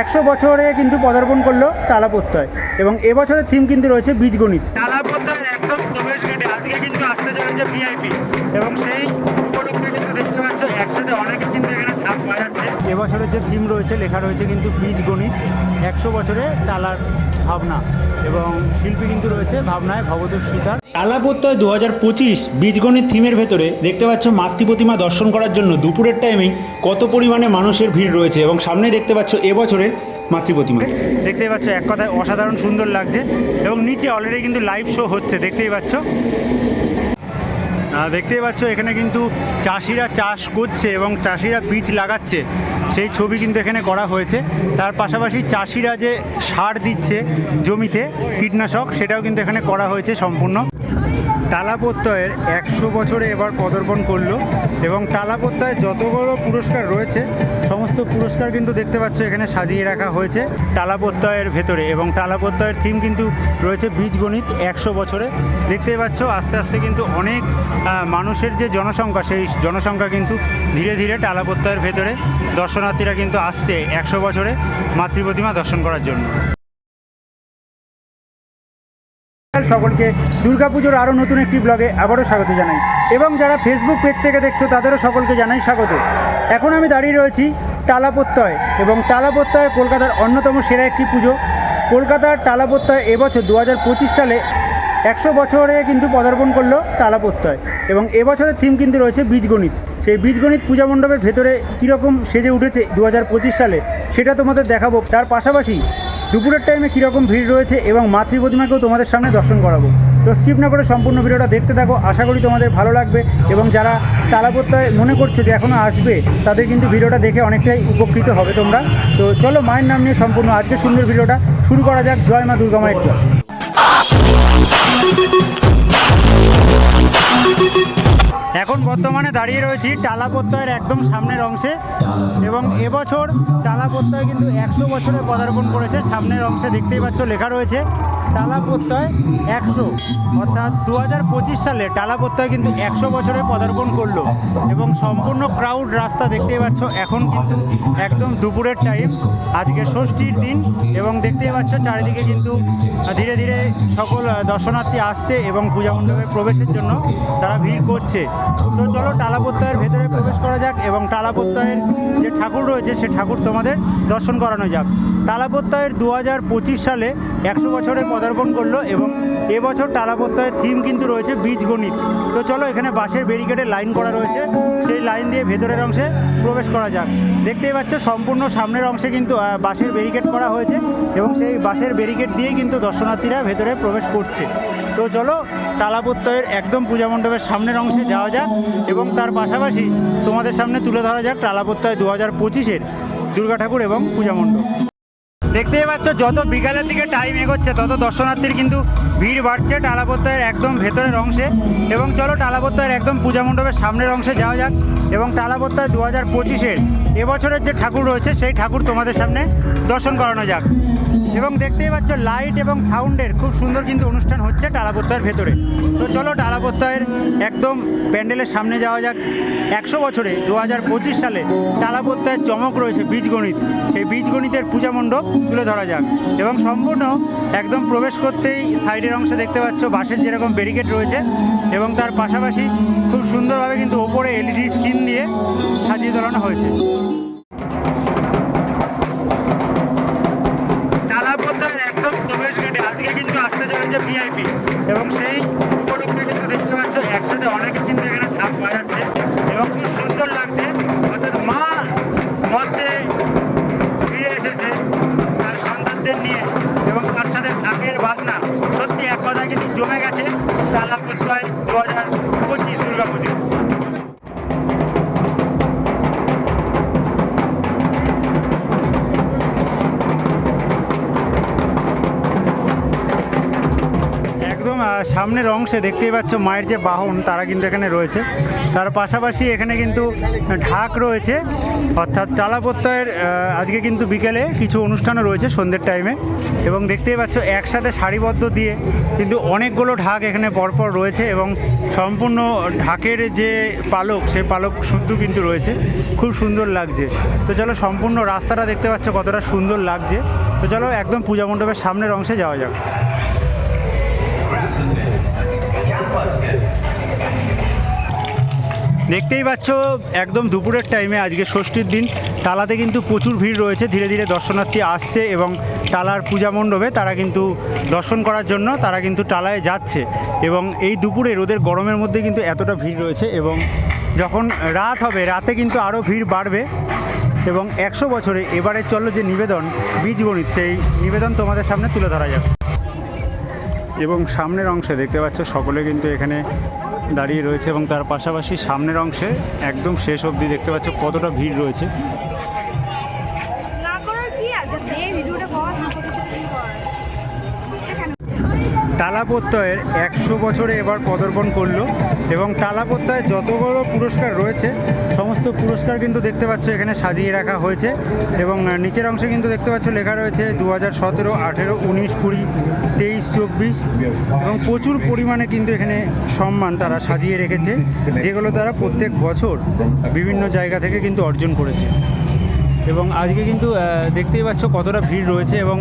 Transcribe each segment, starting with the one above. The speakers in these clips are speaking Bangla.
একশো বছরে কিন্তু পদার্পণ করল তালা প্রত্যয়। এবং এবছরের থিম কিন্তু রয়েছে বীজগণিত। তালা প্রত্যয়ের একদম প্রবেশ গেটে আজকে কিন্তু আসতে চলেছে ভিআইপি এবং সেই কিন্তু দেখতে পাচ্ছ একসাথে অনেকে কিন্তু এখানে ঢাক বাজাচ্ছে। এবছরের যে থিম রয়েছে লেখা রয়েছে কিন্তু বীজগণিত একশো বছরে টালার ভাবনা এবং শিল্পী কিন্তু রয়েছে ভাবনায় ভগবত সীতার। আলাপত্যয় দু হাজার পঁচিশ বীজগণিত থিমের ভেতরে দেখতে পাচ্ছ মাতৃ প্রতিমা দর্শন করার জন্য দুপুরের টাইমেই কত পরিমাণে মানুষের ভিড় রয়েছে এবং সামনে দেখতে পাচ্ছ এবছরের মাতৃ প্রতিমা। দেখতেই পাচ্ছ এক কথায় অসাধারণ সুন্দর লাগছে এবং নিচে অলরেডি কিন্তু লাইভ শো হচ্ছে দেখতেই পাচ্ছ। দেখতেই পাচ্ছ, এখানে কিন্তু চাষিরা চাষ করছে এবং চাষিরা বীজ লাগাচ্ছে। সেই ছবি কিন্তু এখানে করা হয়েছে। তার পাশাপাশি চাষিরা যে সার দিচ্ছে জমিতে কীটনাশক, সেটাও কিন্তু এখানে করা হয়েছে সম্পূর্ণ। টালাপত্তয়ের একশো বছরে এবার পদার্পণ করল এবং টালাপত্তয় যত বড় পুরস্কার রয়েছে, সমস্ত পুরস্কার কিন্তু দেখতে পাচ্ছ এখানে সাজিয়ে রাখা হয়েছে টালাপত্তয়ের ভেতরে এবং টালাপত্তয়ের থিম কিন্তু রয়েছে বীজগণিত একশো বছরে। দেখতেই পাচ্ছ আস্তে আস্তে কিন্তু অনেক মানুষের যে জনসংখ্যা, সেই জনসংখ্যা কিন্তু ধীরে ধীরে টালাপত্তয়ের ভেতরে দর্শনার্থীরা কিন্তু আসছে একশো বছরে মাতৃপ্রতিমা দর্শন করার জন্য। সকলকে দুর্গাপুজোর আরও নতুন একটি ব্লগে আবারও স্বাগত জানাই। এবং যারা ফেসবুক পেজ থেকে দেখছ, তাদেরও সকলকে জানাই স্বাগত। এখন আমি দাঁড়িয়ে রয়েছি টালাপত্তয় এবং টালাপত্তয় কলকাতার অন্যতম সেরা একটি পুজো। কলকাতার টালাপত্তয় এবছর দু হাজার পঁচিশ সালে একশো বছরে কিন্তু পদার্পণ করল টালাপত্তয় এবং এবছরের থিম কিন্তু রয়েছে বীজগণিত। সেই বীজগণিত পূজা মণ্ডপের ভেতরে কীরকম সেজে উঠেছে দু হাজার পঁচিশ সালে, সেটা তোমাদের দেখাবো। তার পাশাপাশি দুপুরের টাইমে কীরকম ভিড় রয়েছে এবং মাতৃ প্রতিমাকেও তোমাদের সামনে দর্শন করাবো। তো স্কিপ না করে সম্পূর্ণ ভিডিওটা দেখতে থাকো, আশা করি তোমাদের ভালো লাগবে এবং যারা তালাপত্তায় মনে করছ যে এখনও আসবে, তাদের কিন্তু ভিডিওটা দেখে অনেকটাই উপকৃত হবে তোমরা। তো চলো মায়ের নাম নিয়ে সম্পূর্ণ আজকে সুন্দর ভিডিওটা শুরু করা যাক। জয় মা দুর্গা মায়ের জয়। এখন বর্তমানে দাঁড়িয়ে রয়েছি টালা প্রত্যয়ের একদম সামনের অংশে এবং এবছর টালা প্রত্যয় কিন্তু একশো বছরে পদার্পণ করেছে, সামনের অংশে দেখতেই পাচ্ছ লেখা রয়েছে। টালাপত্তয় একশো, অর্থাৎ দু হাজার পঁচিশ সালে টালাপত্তয় কিন্তু একশো বছরে পদার্পণ করল এবং সম্পূর্ণ ক্রাউড রাস্তা দেখতেই পাচ্ছ, এখন কিন্তু একদম দুপুরের টাইম আজকে ষষ্ঠীর দিন এবং দেখতেই পাচ্ছ চারিদিকে কিন্তু ধীরে ধীরে সকল দর্শনার্থী আসছে এবং পূজা মণ্ডপে প্রবেশের জন্য তারা ভিড় করছে। তো চলো টালাপত্তয়ের ভেতরে প্রবেশ করা যাক এবং টালাপত্তয়ের যে ঠাকুর রয়েছে, সে ঠাকুর তোমাদের দর্শন করানো যাক। টালাপত্তয়ের দু হাজার পঁচিশ সালে একশো বছরে পদার্পণ করল এবং এবছর টালাপত্তয়ের থিম কিন্তু রয়েছে বীজগণিত। তো চলো এখানে বাসের ব্যারিকেডে লাইন করা রয়েছে। সেই লাইন দিয়ে ভেতরের অংশে প্রবেশ করা যাক। দেখতেই পাচ্ছ, সম্পূর্ণ সামনের অংশে কিন্তু বাসের ব্যারিকেড করা হয়েছে এবং সেই বাসের ব্যারিকেড দিয়েই কিন্তু দর্শনার্থীরা ভেতরে প্রবেশ করছে। তো চলো তালাপত্তয়ের একদম পূজা মণ্ডপের সামনের অংশে যাওয়া যাক এবং তার পাশাপাশি তোমাদের সামনে তুলে ধরা যাক টালাপত্তয় দু হাজার পঁচিশের দুর্গা ঠাকুর এবং পূজা মণ্ডপ। দেখতেই পাচ্ছ, যত বিকালের দিকে টাইম এগোচ্ছে, তত দর্শনার্থীর কিন্তু ভিড় বাড়ছে। টালাপত্তয়ের একদম ভেতরের অংশে। এবং চলো, টালাপত্তয়ের একদম পূজা মণ্ডপের সামনের অংশে যাওয়া যাক। এবং টালাপত্তয় দু হাজার পঁচিশের এবছরের যে ঠাকুর রয়েছে, সেই ঠাকুর তোমাদের সামনে দর্শন করানো যাক। এবং দেখতেই পাচ্ছ লাইট এবং সাউন্ডের খুব সুন্দর কিন্তু অনুষ্ঠান হচ্ছে টালাপত্তয়ের ভেতরে। তো চলো টালাপত্তয়ের একদম প্যান্ডেলের সামনে যাওয়া যাক। একশো বছরে দু হাজার পঁচিশ সালে টালাপত্তয়ের চমক রয়েছে বীজগণিত। সেই বীজগণিতের পূজা মণ্ডপ তুলে ধরা যাক এবং সম্পূর্ণ একদম প্রবেশ করতেই সাইডের অংশে দেখতে পাচ্ছ বাসের যেরকম ব্যারিকেড রয়েছে এবং তার পাশাপাশি খুব সুন্দরভাবে কিন্তু ওপরে এলইডি স্ক্রিন দিয়ে সাজিয়ে তোলানো হয়েছে। আসতে চলেছে ভিআইপি এবং সেই অংশে দেখতেই পাচ্ছ মায়ের যে বাহন, তারা কিন্তু এখানে রয়েছে। তার পাশাপাশি এখানে কিন্তু ঢাক রয়েছে। অর্থাৎ টালা প্রত্যয়ের আজকে কিন্তু বিকেলে কিছু অনুষ্ঠানও রয়েছে সন্ধ্যের টাইমে এবং দেখতেই পাচ্ছ একসাথে সারিবদ্ধ দিয়ে কিন্তু অনেকগুলো ঢাক এখানে পরপর রয়েছে এবং সম্পূর্ণ ঢাকের যে পালক সে পালক শুদ্ধ কিন্তু রয়েছে। খুব সুন্দর লাগছে। তো চলো সম্পূর্ণ রাস্তাটা দেখতে পাচ্ছ কতটা সুন্দর লাগছে। তো চলো একদম পূজা মণ্ডপের সামনের অংশে যাওয়া যাক। দেখতেই পাচ্ছ, একদম দুপুরের টাইমে আজকে ষষ্ঠীর দিন। তালাতে কিন্তু প্রচুর ভিড় রয়েছে, ধীরে ধীরে দর্শনার্থী আসছে এবং টালার পূজা মণ্ডপে তারা কিন্তু দর্শন করার জন্য তারা কিন্তু টালায় যাচ্ছে। এবং এই দুপুরে রোদের গরমের মধ্যে কিন্তু এতটা ভিড় রয়েছে এবং যখন রাত হবে, রাতে কিন্তু আরও ভিড় বাড়বে। এবং একশো বছরে এবারে চলল যে নিবেদন, বীজগণিত, সেই নিবেদন তোমাদের সামনে তুলে ধরা যাবে এবং সামনের অংশে দেখতে পাচ্ছ, সকলে কিন্তু এখানে দাঁড়িয়ে রয়েছে এবং তার পাশাপাশি সামনের অংশে একদম শেষ অবধি দেখতে পাচ্ছ কতটা ভিড় রয়েছে। টালা প্রত্যয়ের একশো বছরে এবার পদার্পণ করল এবং টালা প্রত্যয়ের যতগুলো পুরস্কার রয়েছে, সমস্ত পুরস্কার কিন্তু দেখতে পাচ্ছ এখানে সাজিয়ে রাখা হয়েছে এবং নিচের অংশে কিন্তু দেখতে পাচ্ছ লেখা রয়েছে দু হাজার সতেরো, আঠেরো, উনিশ, কুড়ি, তেইশ, চব্বিশ এবং প্রচুর পরিমাণে কিন্তু এখানে সম্মান তারা সাজিয়ে রেখেছে, যেগুলো তারা প্রত্যেক বছর বিভিন্ন জায়গা থেকে কিন্তু অর্জন করেছে। এবং আজকে কিন্তু দেখতেই পাচ্ছ কতটা ভিড় রয়েছে এবং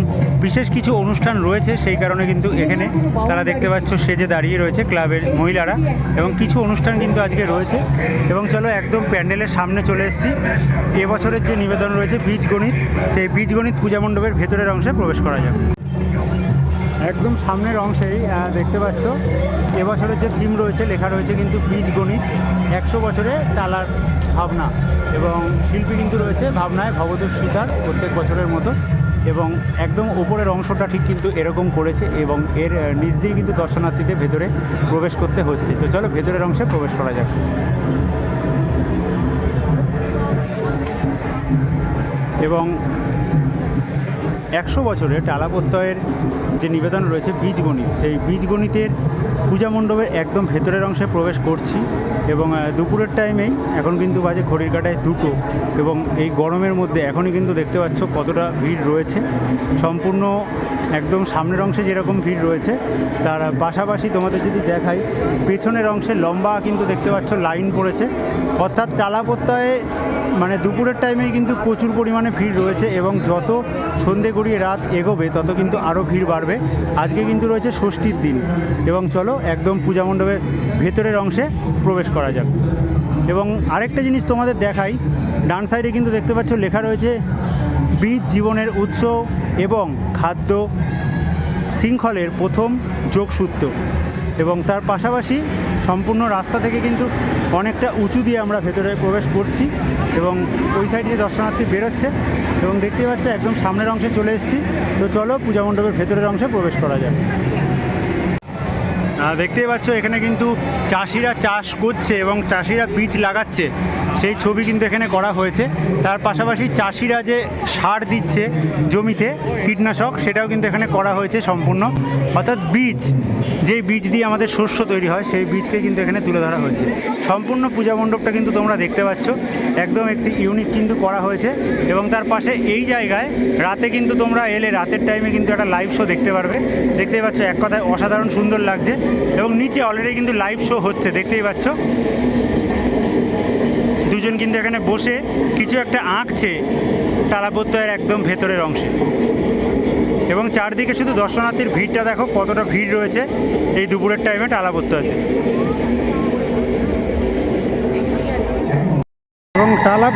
বিশেষ কিছু অনুষ্ঠান রয়েছে সেই কারণে কিন্তু এখানে তারা দেখতে পাচ্ছ সেজে দাঁড়িয়ে রয়েছে ক্লাবের মহিলারা এবং কিছু অনুষ্ঠান কিন্তু আজকে রয়েছে। এবং চলো একদম প্যান্ডেলের সামনে চলে এসেছি। এবছরের যে নিবেদন রয়েছে বীজগণিত, সেই বীজগণিত পূজা মণ্ডপের ভেতরের অংশে প্রবেশ করা যাক। একদম সামনের অংশেই দেখতে পাচ্ছ। এবছরের যে থিম রয়েছে, লেখা রয়েছে কিন্তু বীজ গণিত, একশো বছরে টালার ভাবনা এবং শিল্পী কিন্তু রয়েছে ভাবনায় ভবতোষ সীতার প্রত্যেক বছরের মতো এবং একদম ওপরের অংশটা ঠিক কিন্তু এরকম করেছে এবং এর নিচ দিয়ে কিন্তু দর্শনার্থীদের ভেতরে প্রবেশ করতে হচ্ছে। তো চলো, ভেতরের অংশে প্রবেশ করা যাক। এবং একশো বছরে টালা প্রত্যয়ের যে নিবেদন রয়েছে বীজগণিত সেই বীজগণিতের পূজা মণ্ডপের একদম ভেতরের অংশে প্রবেশ করছি এবং দুপুরের টাইমেই এখন কিন্তু বাজে ঘড়ির কাটায় দুটো এবং এই গরমের মধ্যে এখনই কিন্তু দেখতে পাচ্ছ কতটা ভিড় রয়েছে। সম্পূর্ণ একদম সামনের অংশে যেরকম ভিড় রয়েছে, তার পাশাপাশি তোমাদের যদি দেখাই, পেছনের অংশে লম্বা কিন্তু দেখতে পাচ্ছ লাইন পড়েছে। অর্থাৎ টালা প্রত্যয়ে মানে দুপুরের টাইমেই কিন্তু প্রচুর পরিমাণে ভিড় রয়েছে এবং যত সন্ধে গড়িয়ে রাত এগোবে, তত কিন্তু আরও ভিড় বাড়বে। আজকে কিন্তু রয়েছে ষষ্ঠীর দিন এবং চলো একদম পূজা মণ্ডপের ভেতরের অংশে প্রবেশ করা যাক। এবং আরেকটা জিনিস তোমাদের দেখাই, ডান সাইডে কিন্তু দেখতে পাচ্ছ লেখা রয়েছে, বীজ জীবনের উৎস এবং খাদ্য শৃঙ্খলের প্রথম যোগসূত্র। এবং তার পাশাপাশি সম্পূর্ণ রাস্তা থেকে কিন্তু অনেকটা উঁচু দিয়ে আমরা ভেতরে প্রবেশ করছি এবং ওই সাইড দিয়ে দর্শনার্থী বেরোচ্ছে এবং দেখতে পাচ্ছ একদম সামনের অংশে চলে এসেছি। তো চলো পূজা মণ্ডপের ভেতরের অংশে প্রবেশ করা যায় দেখতেই পাচ্ছ এখানে কিন্তু চাষিরা চাষ করছে এবং চাষিরা বীজ লাগাচ্ছে। সেই ছবি কিন্তু এখানে করা হয়েছে। তার পাশাপাশি চাষিরা যে সার দিচ্ছে জমিতে কীটনাশক, সেটাও কিন্তু এখানে করা হয়েছে সম্পূর্ণ। অর্থাৎ বীজ যেই বীজ দিয়ে আমাদের শস্য তৈরি হয়, সেই বীজকে কিন্তু এখানে তুলে ধরা হয়েছে। সম্পূর্ণ পূজা মণ্ডপটা কিন্তু তোমরা দেখতে পাচ্ছ। একদম একটি ইউনিক কিন্তু করা হয়েছে এবং তার পাশে এই জায়গায় রাতে কিন্তু তোমরা এলে, রাতের টাইমে কিন্তু একটা লাইভ শো দেখতে পারবে। দেখতেই পাচ্ছ, এক কথায় অসাধারণ সুন্দর লাগছে এবং নিচে অলরেডি কিন্তু লাইভ শো হচ্ছে, দেখতেই পাচ্ছ। দুজন কিন্তু এখানে বসে কিছু একটা আঁকছে তালাপত্যের একদম ভেতরের অংশে। এবং চারদিকে শুধু দর্শনার্থীর ভিড়টা দেখো, কতটা ভিড় রয়েছে এই দুপুরের টাইমে টালাপত্যতে এবং টালা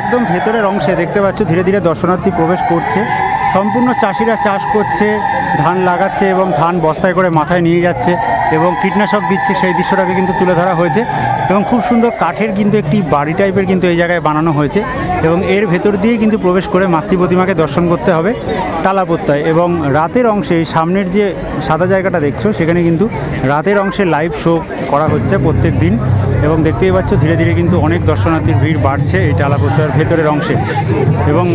একদম ভেতরের অংশে দেখতে পাচ্ছ ধীরে ধীরে দর্শনার্থী প্রবেশ করছে। সম্পূর্ণ চাষিরা চাষ করছে, ধান লাগাচ্ছে এবং ধান বস্তায় করে মাথায় নিয়ে যাচ্ছে এবং কীটনাশক দিচ্ছে, সেই দৃশ্যটাকে কিন্তু তুলে ধরা হয়েছে এবং খুব সুন্দর কাঠের কিন্তু একটি বাড়ি টাইপের কিন্তু এই জায়গায় বানানো হয়েছে এবং এর ভেতর দিয়েই কিন্তু প্রবেশ করে মাতৃ প্রতিমাকে দর্শন করতে হবে টালা প্রত্যয় এবং রাতের অংশে সামনের যে সাদা জায়গাটা দেখছ, সেখানে কিন্তু রাতের অংশে লাইভ শো করা হচ্ছে প্রত্যেক দিন এবং দেখতেই পাচ্ছ ধীরে ধীরে কিন্তু অনেক দর্শনার্থীর ভিড় বাড়ছে এই টালা প্রত্যয়ের ভেতরের অংশে এবং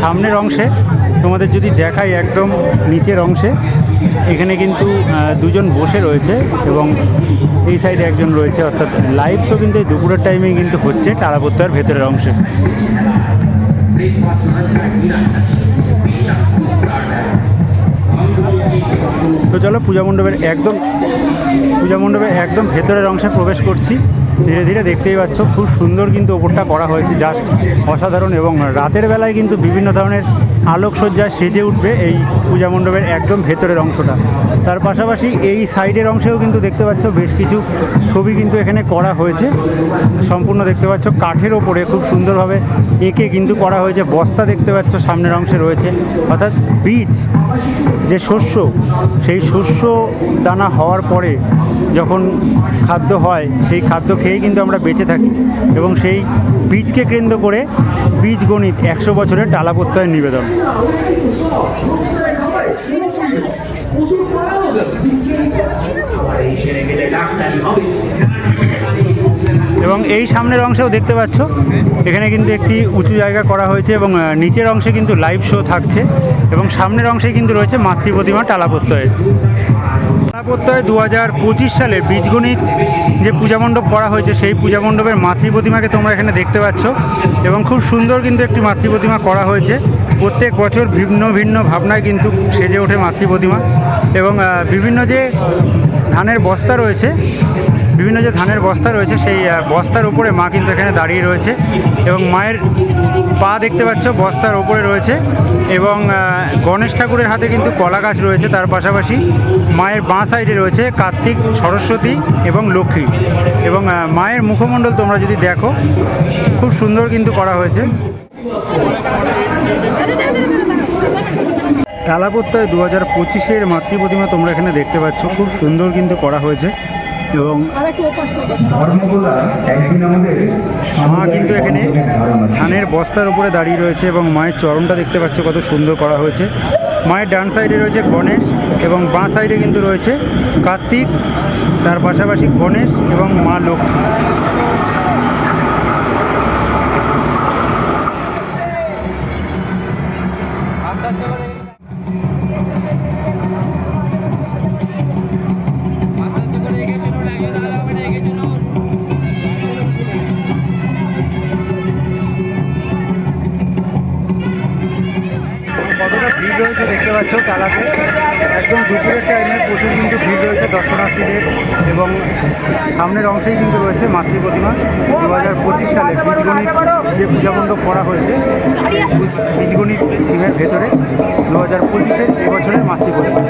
সামনের অংশে তোমাদের যদি দেখাই একদম নিচের অংশে, এখানে কিন্তু দুজন বসে রয়েছে এবং এই সাইডে একজন রয়েছে, অর্থাৎ লাইভ শো কিন্তু এই দুপুরের টাইমেই কিন্তু হচ্ছে তারাপত্তার ভেতরের অংশে। তো চলো পূজা মণ্ডপের একদম, পূজা মণ্ডপের একদম ভেতরের অংশে প্রবেশ করছি। ধীরে ধীরে দেখতেই পাচ্ছ, খুব সুন্দর কিন্তু ওপরটা করা হয়েছে। জাস্ট অসাধারণ এবং রাতের বেলায় কিন্তু বিভিন্ন ধরনের আলোকসজ্জায় সেজে উঠবে এই পূজা মণ্ডপের একদম ভেতরের অংশটা। তার পাশাপাশি এই সাইডের অংশেও কিন্তু দেখতে পাচ্ছ, বেশ কিছু ছবি কিন্তু এখানে করা হয়েছে। সম্পূর্ণ দেখতে পাচ্ছ, কাঠের ওপরে খুব সুন্দরভাবে এঁকে কিন্তু করা হয়েছে। বস্তা দেখতে পাচ্ছ, সামনের অংশে রয়েছে। অর্থাৎ বীজ, যে শস্য, সেই শস্য দানা হওয়ার পরে যখন খাদ্য হয়, সেই খাদ্য খেয়েই কিন্তু আমরা বেঁচে থাকি এবং সেই বীজকে কেন্দ্র করে বীজ গণিত একশো বছরের টালা প্রত্যয়ের নিবেদন। এবং এই সামনের অংশেও দেখতে পাচ্ছ, এখানে কিন্তু একটি উঁচু জায়গা করা হয়েছে এবং নিচের অংশে কিন্তু লাইভ শো থাকছে এবং সামনের অংশে কিন্তু রয়েছে মাতৃ প্রতিমা টালাপত্যয়ে টালাপত্যয় দু হাজার পঁচিশ সালে বীজগণিত যে পূজা মণ্ডপ করা হয়েছে, সেই পূজা মণ্ডপের মাতৃ প্রতিমাকে তোমরা এখানে দেখতে পাচ্ছ এবং খুব সুন্দর কিন্তু একটি মাতৃ প্রতিমা করা হয়েছে। প্রত্যেক বছর ভিন্ন ভিন্ন ভাবনায় কিন্তু সেজে ওঠে মাতৃ প্রতিমা এবং বিভিন্ন যে ধানের বস্তা রয়েছে বিভিন্ন যে ধানের বস্তা রয়েছে, সেই বস্তার উপরে মা কিন্তু এখানে দাঁড়িয়ে রয়েছে এবং মায়ের পা দেখতে পাচ্ছ, বস্তার ওপরে রয়েছে এবং গণেশ ঠাকুরের হাতে কিন্তু কলা গাছ রয়েছে, তার পাশাপাশি মায়ের বাঁ সাইডে রয়েছে কার্তিক, সরস্বতী এবং লক্ষ্মী এবং মায়ের মুখমণ্ডল তোমরা যদি দেখো, খুব সুন্দর কিন্তু করা হয়েছে। তালাপত্তায় দু হাজার পঁচিশের মাতৃ প্রতিমা তোমরা এখানে দেখতে পাচ্ছ, খুব সুন্দর কিন্তু করা হয়েছে। এবং মা কিন্তু এখানে ধানের বস্তার উপরে দাঁড়িয়ে রয়েছে এবং মায়ের চরণটা দেখতে পাচ্ছ কত সুন্দর করা হয়েছে। মায়ের ডান সাইডে রয়েছে গণেশ এবং বাঁ সাইডে কিন্তু রয়েছে কার্তিক তার পাশাপাশি গণেশ এবং মা লক্ষ্মী। পাচ্ছ একদম দুপুরের টাইমে প্রচুর কিন্তু ভিড় রয়েছে দর্শনার্থীদের এবং সামনের অংশেই কিন্তু রয়েছে মাতৃ প্রতিমা। দু হাজার পঁচিশ সালে বীজগণিত যে পূজাবন্ধ করা হয়েছে, বীজগণিত টিমের ভেতরে দু হাজার পঁচিশে এবছরের মাতৃ প্রতিমা।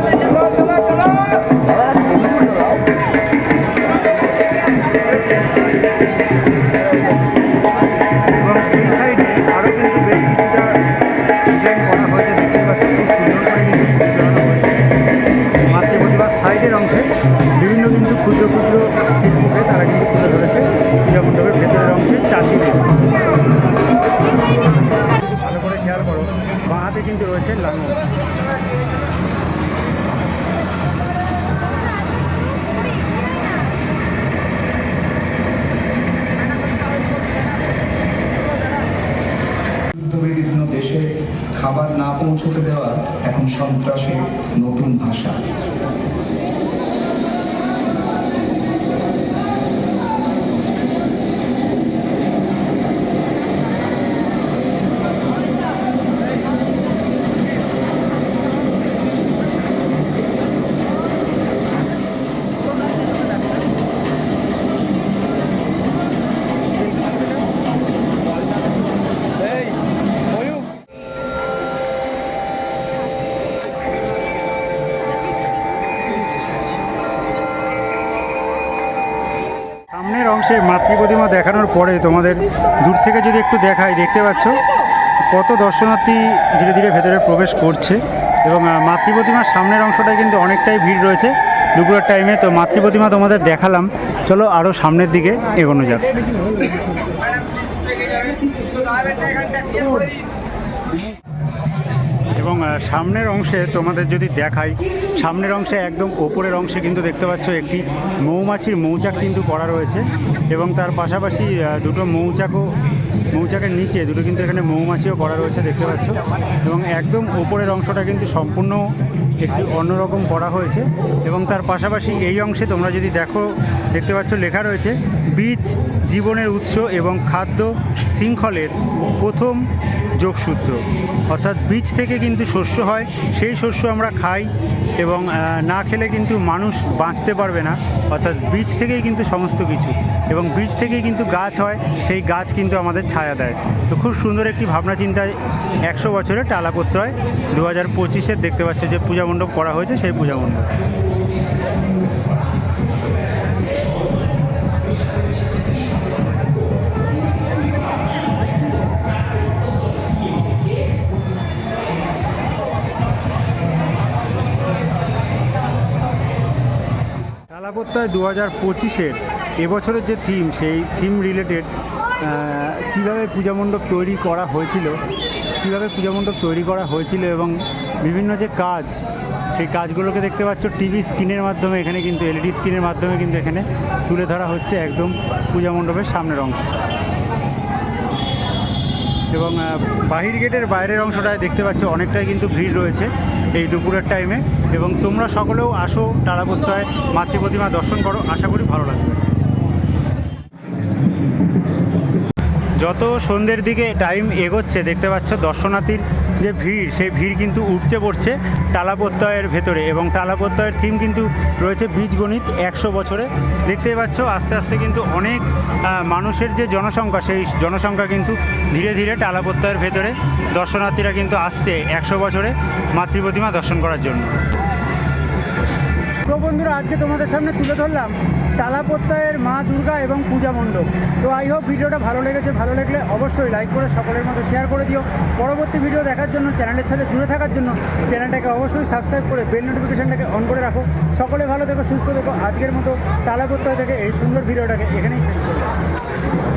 খাবার না পৌঁছতে দেওয়া এখন সন্ত্রাসের নতুন ভাষা। অংশে মাতৃ প্রতিমা দেখানোর পরে তোমাদের দূর থেকে যদি একটু দেখাই দেখতে পাচ্ছ কত দর্শনার্থী ধীরে ধীরে ভেতরে প্রবেশ করছে এবং মাতৃ প্রতিমার সামনের অংশটায় কিন্তু অনেকটাই ভিড় রয়েছে দুপুরের টাইমে তো মাতৃ প্রতিমা তোমাদের দেখালাম চলো আরও সামনের দিকে এগোনো যাক এবং সামনের অংশে তোমাদের যদি দেখাই, সামনের অংশে একদম ওপরের অংশে কিন্তু দেখতে পাচ্ছ একটি মৌমাছির মৌচাক কিন্তু করা রয়েছে এবং তার পাশাপাশি দুটো মৌচাকও মৌচাকের নিচে, দুটো কিন্তু এখানে মৌমাছিও করা রয়েছে, দেখতে পাচ্ছ। এবং একদম ওপরের অংশটা কিন্তু সম্পূর্ণ একটি অন্যরকম করা হয়েছে। এবং তার পাশাপাশি এই অংশে তোমরা যদি দেখো, দেখতে পাচ্ছ লেখা রয়েছে, বীজ জীবনের উৎস এবং খাদ্য শৃঙ্খলের প্রথম যোগসূত্র। অর্থাৎ বীজ থেকে কিন্তু শস্য হয়, সেই শস্য আমরা খাই এবং না খেলে কিন্তু মানুষ বাঁচতে পারবে না। অর্থাৎ বীজ থেকেই কিন্তু সমস্ত কিছু। এবং বীজ থেকেই কিন্তু গাছ হয়, সেই গাছ কিন্তু আমাদের ছায়া দেয়। তো খুব সুন্দর একটি ভাবনা চিন্তায় একশো বছরের টালা করতে হয়। দু হাজার পঁচিশের দেখতে পাচ্ছ যে পূজা মণ্ডপ করা হয়েছে সেই পূজা মণ্ডপ। টালাপত্তায় দু হাজার পঁচিশের। এবছরের যে থিম সেই থিম রিলেটেড কীভাবে পূজা মণ্ডপ তৈরি করা হয়েছিল, কীভাবে পূজা মণ্ডপ তৈরি করা হয়েছিল এবং বিভিন্ন যে কাজ, সেই কাজগুলোকে দেখতে পাচ্ছ টিভি স্ক্রিনের মাধ্যমে, এখানে কিন্তু এলইডি স্ক্রিনের মাধ্যমে কিন্তু এখানে তুলে ধরা হচ্ছে একদম পূজা মণ্ডপের সামনের অংশ। এবং বাহির গেটের বাইরের অংশটায় দেখতে পাচ্ছ অনেকটাই কিন্তু ভিড় রয়েছে এই দুপুরের টাইমে এবং তোমরা সকলেও আসো তারাপত্যায় মাতৃ প্রতিমা দর্শন করো, আশা করি ভালো লাগবে। যত সন্ধ্যের দিকে টাইম এগোচ্ছে, দেখতে পাচ্ছ দর্শনার্থীর যে ভিড়, সেই ভিড় কিন্তু উপচে পড়ছে টালাপত্তয়ের ভেতরে এবং টালাপত্তয়ের থিম কিন্তু রয়েছে বীজগণিত একশো বছরে। দেখতেই পাচ্ছ আস্তে আস্তে কিন্তু অনেক মানুষের যে জনসংখ্যা, সেই জনসংখ্যা কিন্তু ধীরে ধীরে টালাপত্তয়ের ভেতরে দর্শনার্থীরা কিন্তু আসছে একশো বছরে মাতৃ প্রতিমা দর্শন করার জন্য। বন্ধুরা, আজকে তোমাদের সামনে তুলে ধরলাম তালাপত্তায়ের মা দুর্গা এবং পূজা মণ্ডপ। তো আই হোপ ভিডিওটা ভালো লেগেছে, ভালো লাগলে অবশ্যই লাইক করে সকলের মধ্যে শেয়ার করে দিও। পরবর্তী ভিডিও দেখার জন্য চ্যানেলের সাথে জুড়ে থাকার জন্য চ্যানেলটাকে অবশ্যই সাবস্ক্রাইব করে বেল নোটিফিকেশানটাকে অন করে রাখো। সকলে ভালো দেখো সুস্থ দেখো আজকের মতো তালাপত্তায় থেকে এই সুন্দর ভিডিওটাকে এখানেই শেষ করলাম।